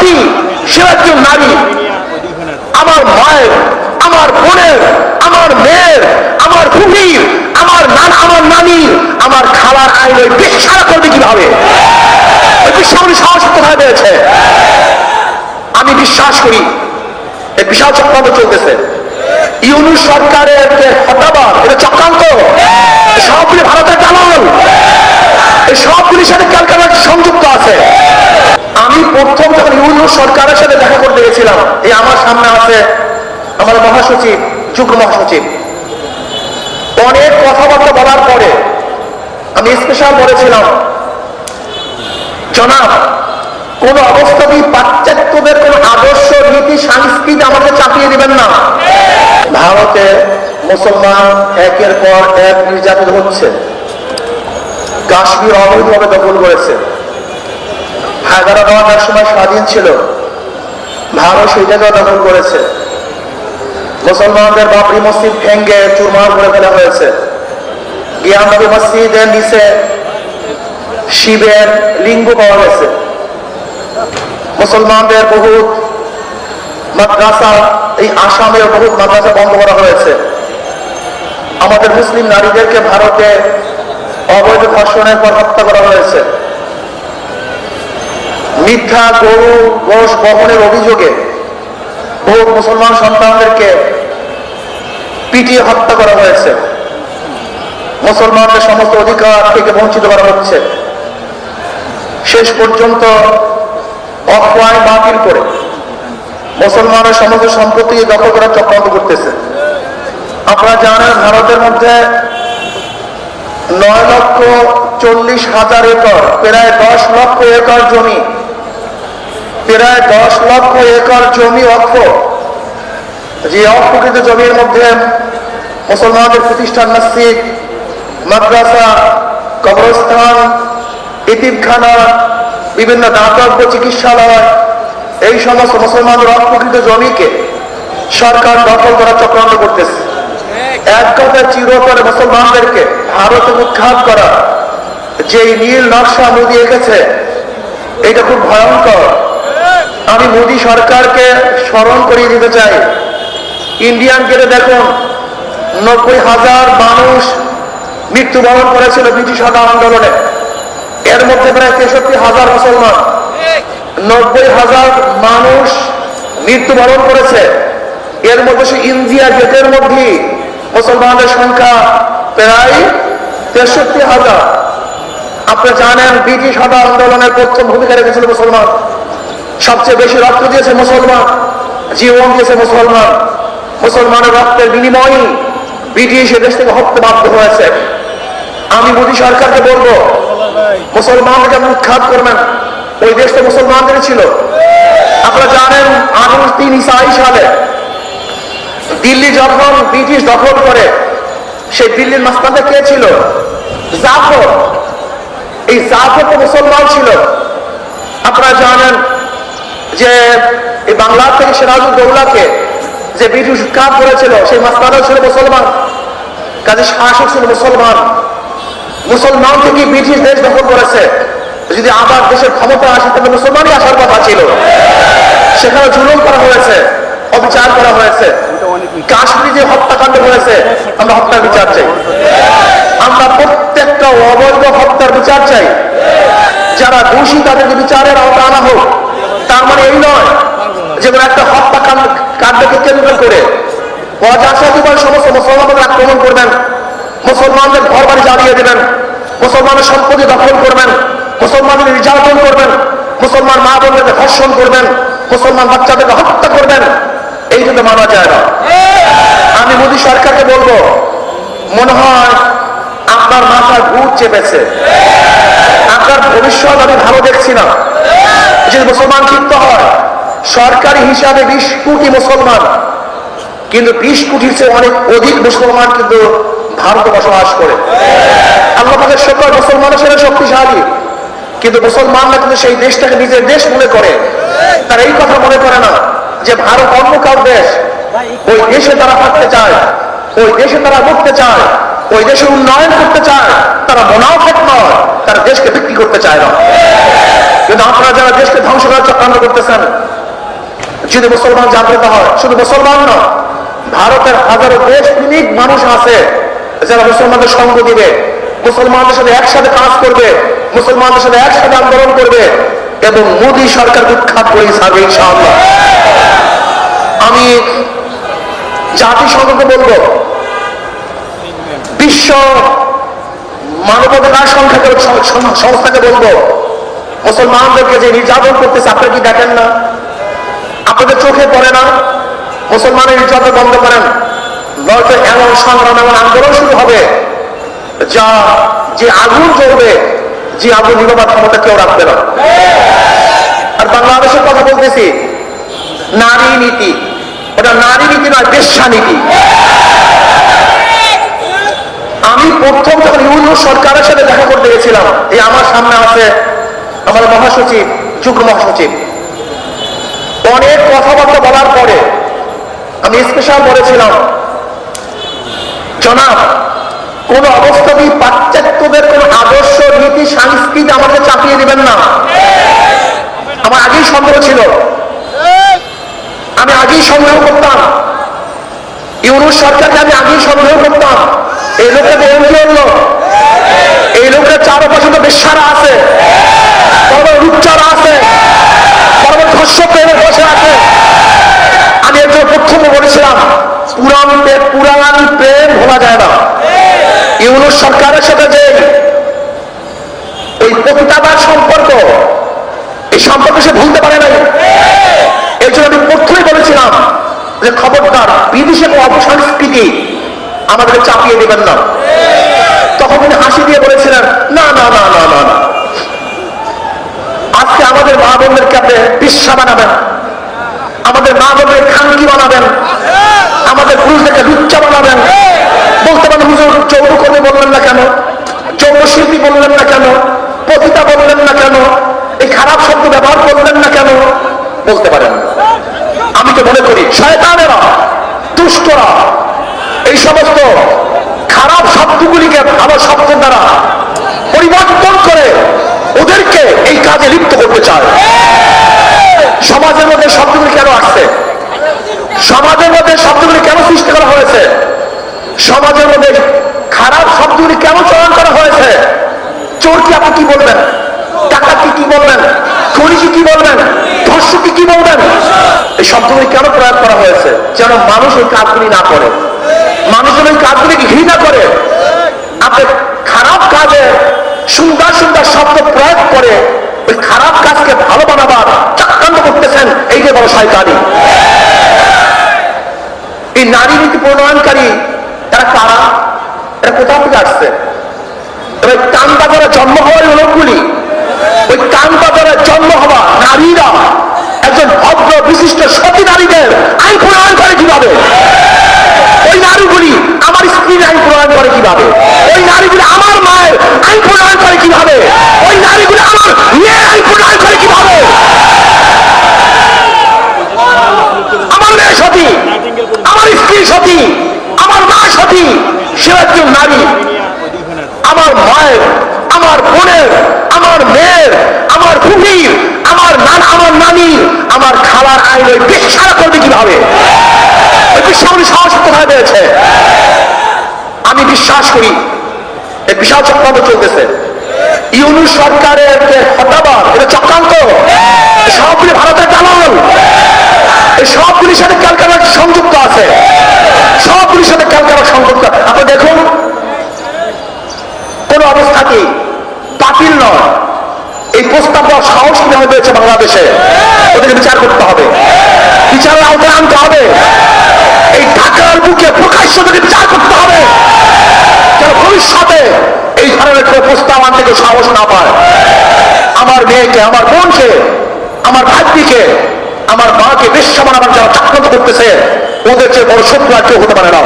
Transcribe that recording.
জাতি, সে একজন নারী। আমার মায়ের, আমার বোনের, আমার মেয়ের, আমার ফুফির আমার নান, আমার নানির আমার খালার আইন ওই বিশ্বাস করবে কীভাবে? ওই কোথায় পেয়েছে? আমি বিশ্বাস করি এই বিশাল চক্রান্ত চলতেছে। ইউনুস সরকারের যে হতাবাদ এটা চক্রান্ত। সবগুলি ভারতের দালাল। এই সবগুলির সাথে ক্যালকাটা সংযুক্ত আছে। প্রথম যখন ইউনুস সরকারের সাথে দেখা করতে গেছিলাম, এই আমার সামনে আছে আমার মহাসচিব, যুগ্ম মহাসচিব। অনেক কথাবার্তা বলার পরে আমি স্পেশাল বলেছিলাম, জনাব, কোন অবস্থাতেই পাশ্চাত্যদের কোন আদর্শ, নীতি, সংস্কৃতি আমাকে চাপিয়ে দিবেন না। ভারতে মুসলমান একের পর এক নির্যাতিত হচ্ছে। কাশ্মীর অবৈধভাবে দখল করেছে। হায়দ্রাবাদ এক সময় স্বাধীন ছিল। ভারত জায়গায় দখল করেছে। মুসলমানদের বাবরি মসজিদ ভেঙ্গে চুরমার করে ফেলা হয়েছে। গিয়ানবী মসজিদের নিচে শিবের লিঙ্গ পাওয়া গেছে। মুসলমানদের বহুত মাদ্রাসা, এই আসামের বহুত মাদ্রাসা বন্ধ করা হয়েছে। আমাদের মুসলিম নারীদেরকে ভারতে অবৈধ ধর্ষণের পর হত্যা করা হয়েছে। মিথ্যা গরু গোষ বহনের অভিযোগে বহু মুসলমান সন্তানদেরকে পিটিয়ে হত্যা করা হয়েছে। মুসলমানদের সমস্ত অধিকার থেকে বঞ্চিত করা হচ্ছে। শেষ পর্যন্ত অক্ষ আইন বাতিল করে মুসলমানের সমস্ত সম্পত্তি দখল করার চক্রান্ত করতেছে। আপনারা জানেন, ভারতের মধ্যে নয় লক্ষ চল্লিশ হাজার একর, প্রায় দশ লক্ষ একর জমি প্রায় দশ লক্ষ একর জমি অক্ষ। যে অক্ষকৃত জমির মধ্যে মুসলমানদের প্রতিষ্ঠান মসজিদ, মাদ্রাসা, কবরস্থান, ইতিমখানা, বিভিন্ন দাতব্য চিকিৎসালয়, এই সমস্ত মুসলমানদের অপকৃত জমিকে সরকার দখল করার চক্রান্ত করতেছে। এক কথায় চিরতরে মুসলমানদেরকে ভারতে উৎখাত করা যে নীল নকশা মোদী এঁকেছে, এটা খুব ভয়ঙ্কর। আমি মোদী সরকারকে স্মরণ করিয়ে দিতে চাই। ইন্ডিয়ান গেটে দেখুন, নব্বই হাজার মানুষ মৃত্যুবরণ করেছিল ব্রিটিশ হত্যা আন্দোলনে। এর মধ্যে প্রায় তেষট্টি হাজার মুসলমান, নব্বই হাজার মানুষ মৃত্যুবরণ করেছে। এর মধ্যে সে ইন্ডিয়া গেটের মধ্যে মুসলমানদের সংখ্যা প্রায় তেষট্টি হাজার। আপনি জানেন, ব্রিটিশ হত্যা আন্দোলনের প্রথম ভূমিকা রেখেছিল মুসলমান। সবচেয়ে বেশি রক্ত দিয়েছে মুসলমান, জীবন দিয়েছে মুসলমান। মুসলমানের রক্তের বিনিময়ই ব্রিটিশ এ দেশ থেকে হত্যা বাধ্য হয়েছে। আমি মোদী সরকারকে বলব মুসলমানকে আপনি উৎখাত করবেন, ওই দেশ তো মুসলমানদের ছিল। আপনারা জানেন, আঠারো তিন ইসাই সালে দিল্লি যখন ব্রিটিশ দখল করে, সেই দিল্লির মাস্তানটা কে ছিল? জাফর। এই জাফর তো মুসলমান ছিল। আপনারা জানেন যে এই বাংলার থেকে সিরাজউদ্দৌলাকে যে ব্রিটিশ উৎখাত করেছিল, সেই মাস্তানও ছিল মুসলমান। কাজে শাসক ছিল মুসলমান। মুসলমান থেকে ব্রিটিশ দেশ দখল করেছে। যদি আবার দেশের ক্ষমতা আসে, তাহলে মুসলমানই আসার কথা ছিল। সেখানে জুলুম করা হয়েছে, অবিচার করা হয়েছে। কাশ্মীরে যে হত্যাকাণ্ড হয়েছে, আমরা হত্যার বিচার চাই। আমরা প্রত্যেকটা অবৈধ হত্যার বিচার চাই। যারা দোষী, তাদেরকে বিচারের আওতা আনা হোক। তার মানে এই নয় যে কোনো একটা হত্যাকাণ্ড কাণ্ডকে কেন্দ্র করে অজাতিবার সমস্ত মুসলমানদের আক্রমণ করবেন, মুসলমানদের ঘর বাড়ি জ্বালিয়ে দেবেন, মুসলমানের সম্পত্তি দখল করবেন মুসলমানদের নির্যাতন করবেন, মুসলমান মা বোনদেরকে ধর্ষণ করবেন, মুসলমান বাচ্চাদেরকে হত্যা করবেন এই কিন্তু মানা যায় না। আমি মোদী সরকারকে বলব, মনে হয় আপনার মাথায় ভূত চেপেছে। আপনার ভবিষ্যৎ আমি ভালো দেখছি না যদি মুসলমান ক্ষিপ্ত হয় সরকারি হিসাবে বিশ কোটি মুসলমান, কিন্তু বিশ কোটির চেয়ে অনেক অধিক মুসলমান কিন্তু ভারতে বসবাস করে। আল্লাহ সকল মুসলমানের সেটা শক্তিশালী, কিন্তু মুসলমানরা কিন্তু সেই দেশটাকে নিজের দেশ মনে করে। তারা এই কথা মনে করে না যে ভারত অন্য কার দেশ। ওই দেশে তারা থাকতে চায়, ওই দেশে তারা ঘুরতে চায়, ওই দেশে উন্নয়ন করতে চায়, তারা মোনাফেক নয়, তারা দেশকে বিক্রি করতে চায় না। কিন্তু আপনারা যারা দেশকে ধ্বংস করার চক্রান্ত করতেছেন যদি মুসলমান জাগ্রত হয়, শুধু মুসলমান নয়, ভারতের হাজারো দেশ প্রেমিক মানুষ আছে যারা মুসলমানদের সঙ্গ দিবে, মুসলমানদের সাথে একসাথে কাজ করবে, মুসলমানদের সাথে একসাথে আন্দোলন করবে এবং মোদী সরকার উৎখাত করে ছাড়বে ইনশাআল্লাহ। আমি জাতিসংঘকে বলব, বিশ্ব মানবাধিকার সংখ্যাকে সংস্থাকে বলব, মুসলমানদেরকে যে নির্যাতন করতেছে, আপনারা কি দেখেন না? আপনাদের চোখে পড়ে না, মুসলমানের নির্যাতন বন্ধ করেন। নয়তো এমন সংগ্রাম, এমন আন্দোলন শুরু হবে যা যে আগুন জ্বলবে, যে আগুন নিরবার ক্ষমতা কেউ রাখবে না। আর বাংলাদেশের কথা বলতেছি, নারী নীতি। ওটা নারী নীতি নয়, বেশ্যা নীতি। আমি প্রথম যখন ইউনিয়ন সরকারের সাথে দেখা করতে গেছিলাম, এই আমার সামনে আছে আমার মহাসচিব, যুগ্ম মহাসচিব। অনেক কথাবার্তা বলার পরে আমি স্পেশাল বলেছিলাম, জনাব, কোন অবস্থাতেই পাশ্চাত্যদের কোন আদর্শ, নীতি, সংস্কৃতি আমাকে চাপিয়ে দিবেন না। আমার আগেই সন্দেহ ছিল। আমি আগেই সন্দেহ করতাম। ইউনুস সরকারকে আমি আগেই সন্দেহ করতাম। এই লোকটা এমপিওর লোক এই লোকের চারপাশে তো বেশারা আছে। বড় রূপচারা আছে। ধর্ষক প্রেমে বসে আছে। আমি একজন প্রথমে বলেছিলাম পুরান পুরান প্রেম ভোলা যায় না। ইউনুস সরকারের সাথে যে ওই পতিতাবার সম্পর্ক, এই সম্পর্ক সে ভুলতে পারে নাই। এই জন্য আমি প্রথমেই বলেছিলাম যে খবরদার, বিদেশে অপসংস্কৃতি আমাদেরকে চাপিয়ে দেবেন না। তখন উনি হাসি দিয়ে বলেছিলেন, না না না না আমাদের মা বোনদেরকে আপনি বিশ্বা বানাবেন। আমাদের মা বোনদের খানকি বানাবেন। আমাদের পুরুষদেরকে লুচ্চা বানাবেন। বলতে পারেন, হুজুর চৌর যৌনকর্মী বললেন না কেন? যৌন শিল্পী বললেন না কেন? পতিতা বললেন না কেন? এই খারাপ শব্দ ব্যবহার করলেন না কেন? বলতে পারেন। আমি তো মনে করি, শয়তানেরা, দুষ্টরা, এই সমস্ত খারাপ শব্দগুলিকে ভালো শব্দের দ্বারা পরিবর্তন করে ওদেরকে কাজে লিপ্ত করতে চায়? সমাজের মধ্যে শব্দগুলি কেন আসছে? সমাজের মধ্যে শব্দগুলি কেন সৃষ্টি করা হয়েছে? সমাজের মধ্যে খারাপ শব্দগুলি কেন চয়ন করা হয়েছে? চোর কি আপনি কি বলবেন? ডাকাতি কি বলবেন? খনিজি কি বলবেন? ধর্ষকি কি বলবেন? এই শব্দগুলি কেন প্রয়োগ করা হয়েছে? যেন মানুষ ওই কাজগুলি না করে। মানুষ ওই কাজগুলিকে ঘৃণা করে। আপনি খারাপ কাজে সুন্দর সুন্দর শব্দ প্রয়োগ করে কাজকে ভালো বানাবার চক্রান্ত করতেছেন এই যে বড় শয়তানি। এই নারী নীতি প্রণয়নকারী, তারা কারা? এরা কোথা থেকে আসছে? এবার কান জন্ম হওয়ার লোকগুলি, ওই কান জন্ম হওয়া নারীরা, একজন ভদ্র, বিশিষ্ট, সতী নারীদের আইন প্রণয়ন করে কীভাবে? ওই নারীগুলি আমার স্ত্রীর আইন প্রণয়ন করে কীভাবে? ওই নারীগুলি আমার মায়ের আইন প্রণয়ন করে কীভাবে ওই নারীগুলি আমার মেয়ের আইন প্রণয়ন করে কীভাবে আমার মেয়ে সতী আমার স্ত্রী সতী আমার মা সতী সে একজন নারী আমার মায়ের আমার বোনের আমার মেয়ের আমার ফুফির আমার নানা আমার নানির আমার খালার আইন ওই বেশারা করবে কীভাবে ওই বিশ্বাসগুলি সাহস কোথায় পেয়েছে আমি বিশ্বাস করি, এই বিশাল চক্রান্ত চলতেছে। ইউনু সরকারের যে হতাবাদ এটা চক্রান্ত। সবগুলি ভারতের দালাল। এই সবগুলির সাথে ক্যালকাটা সংযুক্ত আছে। সবগুলির সাথে ক্যালকাটা সংযুক্ত আপনি দেখুন, কোন অবস্থাতেই বাতিল নয়। এই প্রস্তাব দেওয়ার সাহস কীভাবে পেয়েছে বাংলাদেশে? ওদেরকে বিচার করতে হবে বিচারের আওতায় আনতে হবে এই ঢাকার বুকে প্রকাশ্য থেকে বিচার করতে হবে যেন ভবিষ্যতে এই ধরনের কোনো প্রস্তাব আনতে কেউ সাহস না পায় আমার মেয়েকে আমার বোনকে আমার ভাগ্যিকে আমার মাকে বেশ সমান আমার যারা আক্রান্ত করতেছে, ওদের চেয়ে বড় শত্রু আর কেউ হতে পারে না।